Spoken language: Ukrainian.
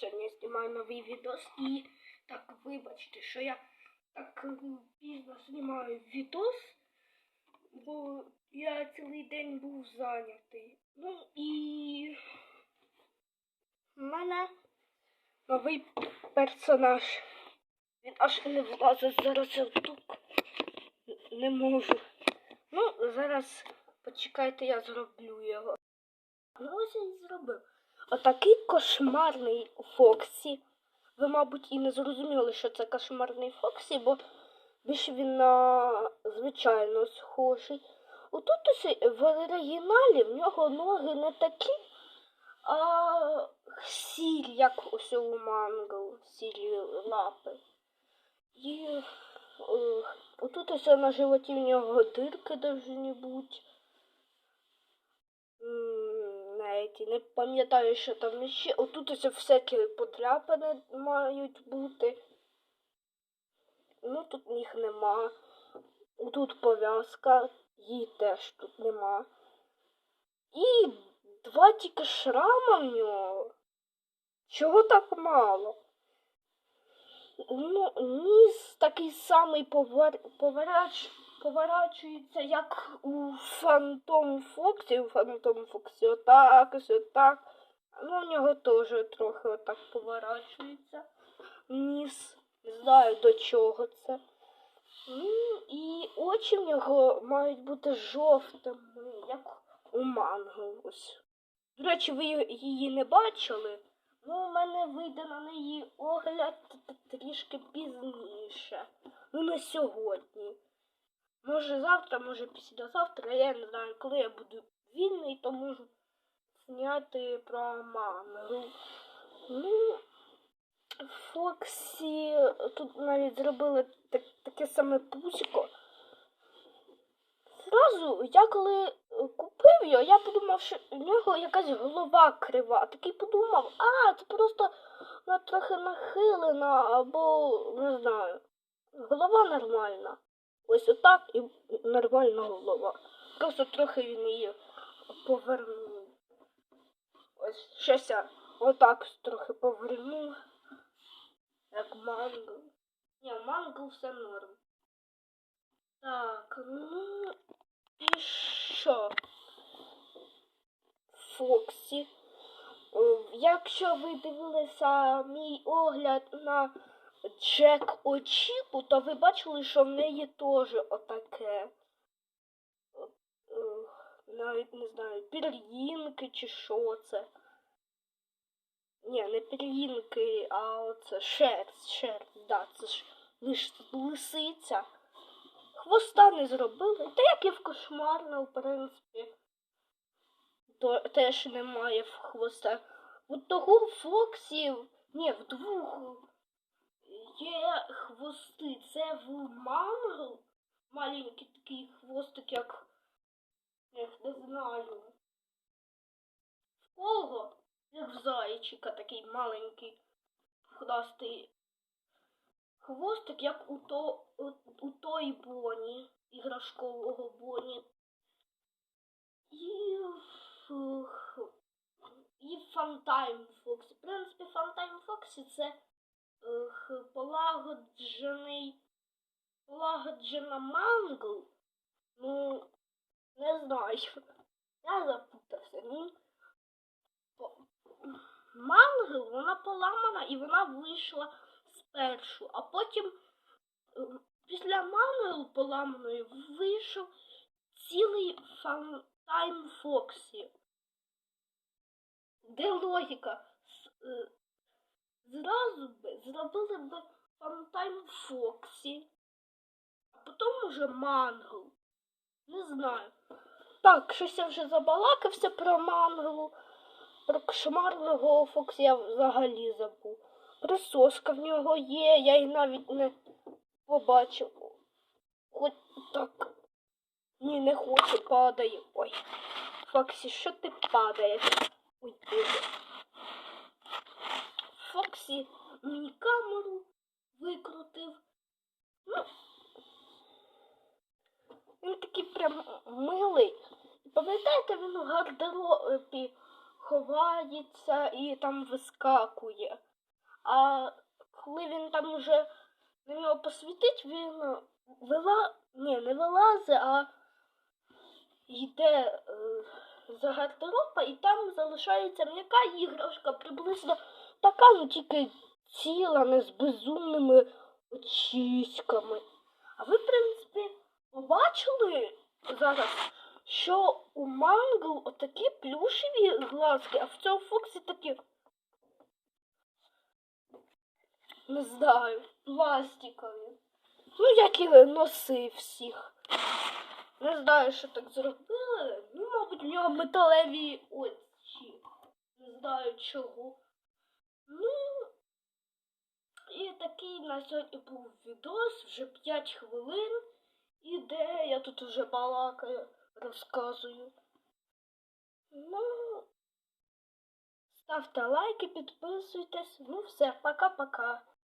Сьогодні я знімаю новий відос і так вибачте, що я так пізно знімаю відос, бо я цілий день був зайнятий. Ну і в мене новий персонаж. Він аж не влазить зараз я тут. Не можу. Ну, зараз почекайте, я зроблю його. Ну, ось і зробив. Отакий кошмарний Фоксі. Ви, мабуть, і не зрозуміли, що це кошмарний Фоксі, бо більше він на звичайно схожий. Отут ось в оригіналі в нього ноги не такі, а сірі, як ось у мангл, сірі лапи. І е, отут ось на животі в нього дирки повинні бути. М, не пам'ятаю, що там ще. Отут ось всякі подряпини мають бути. Ну, тут їх нема. Тут пов'язка, її теж тут нема. І два тільки шрама в нього. Чого так мало? Ну, ніс такий самий повер... поворач... поворачується, як у Фантом Фоксі. У Фантом Фоксі отак, ось отак. Ну, у нього теж трохи отак поворачується. Ніс. Не знаю до чого це. Ну, і очі в нього мають бути жовтими, як у манго. Ось. До речі, ви її не бачили. Ну, у мене вийде на неї огляд трішки пізніше. Ну, не сьогодні. Може завтра, може післязавтра, я не знаю, коли я буду вільний, то можу зняти про мангу. Ну, Фоксі тут навіть зробили так, таке саме пусіко. Зразу, я коли купив його, я подумав, що в нього якась голова крива. Такий подумав, а, це просто вона трохи нахилена, або не знаю. Голова нормальна. Ось отак і нормальна голова. Просто трохи він її повернув. Ось щось я отак трохи повернув. Як манго. Ні, манго все норм. Так, ну і що? Фоксі. Якщо ви дивилися мій огляд на Джек Очіпу, то ви бачили, що в неї теж отаке. Е, Навіть не знаю, пір'їнки чи що це. Ні, не пір'їнки, а оце шерсть, шерсть, да, це ж лисиця. Хвоста не зробили. Та як і в кошмарно, в принципі. То теж немає в хвоста. От того Фоксі, ні, в двох є хвости. Це в мангл. Маленький такий хвостик, як. Я не знаю. В кого? Як в зайчика такий маленький хвостий хвостик, як у, то, у, у той Боні, іграшкового Боні. І, фух, і Фантайм Фоксі. В принципі, Фантайм Фоксі це полагоджений полагоджена мангл. Ну, не знаю. Я запутався. Ну, мангл, вона поламана і вона вийшла спершу, а потім е, після мангл поламаної вийшов цілий фантайм Фоксі. Де логіка? Зразу би зробили б фантайм Фоксі, а потім уже мангл. Не знаю. Так, щось я вже забалакався про манглу. Про кошмарного Фоксі я взагалі забув. Присоска в нього є, я її навіть не побачив. Хоч так. Ні, не хочу, падає. Ой. Фоксі, що ти падаєш? Ой, Фоксі мені камеру викрутив. Ну, він такий прям милий. Пам'ятаєте, він у гардеробі ховається і там вискакує. А коли він там вже на нього посвітить, він вила... Ні, не вилазить, а йде е, за гардероба і там залишається м'яка іграшка, приблизно така, ну тільки ціла, не з безумними очіськами. А ви, в принципі, побачили зараз, що у Мангл отакі плюшеві глазки, а в цього Фоксі такі. Не знаю, пластикові. Ну, як і носи всіх. Не знаю, що так зробили. Ну, мабуть, в нього металеві очі. Не знаю чого. Ну, такий на сьогодні був відос, вже 5 хвилин. І де я тут уже балакаю, розказую. Ну, ставте лайки, підписуйтесь. Ну все, пока-пока.